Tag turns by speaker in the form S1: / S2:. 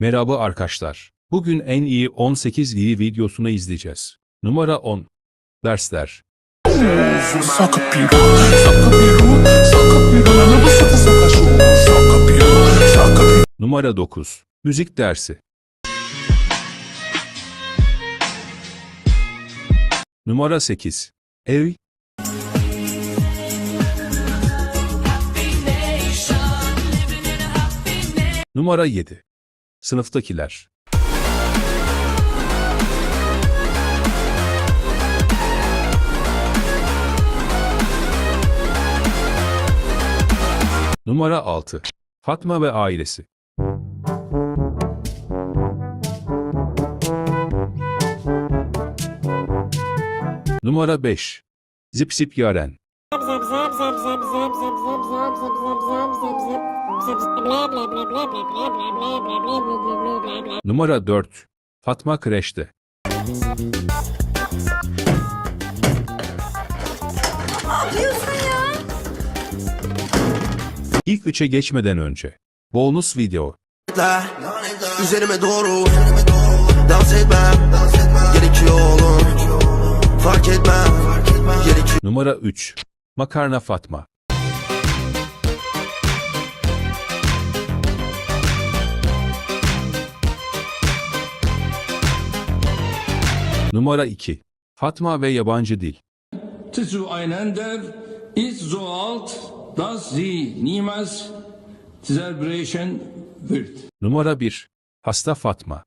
S1: Merhaba arkadaşlar. Bugün en iyi 18 iyi videosunu izleyeceğiz. Numara 10. Dersler. Numara 9. Müzik dersi. Numara 8. Ev. Numara 7. Sınıftakiler. Numara 6. Fatma ve ailesi. Numara 5. Zip Zip Yaren.
S2: zap zap zap zap zap zap zap zap zap zap zap zap
S1: Numara 4. Fatma Kreş'te. İlk üçe geçmeden önce. Bonus video.
S3: Üzerime doğru Dans etmem Gerekiyor oğlum Fark etmem
S1: Numara 3. Makarna Fatma. Numara 2. Fatma ve yabancı dil.
S4: zu ein der ist so alt, dass sie niemals zerbrechen wird.
S1: Numara 1. Hasta Fatma.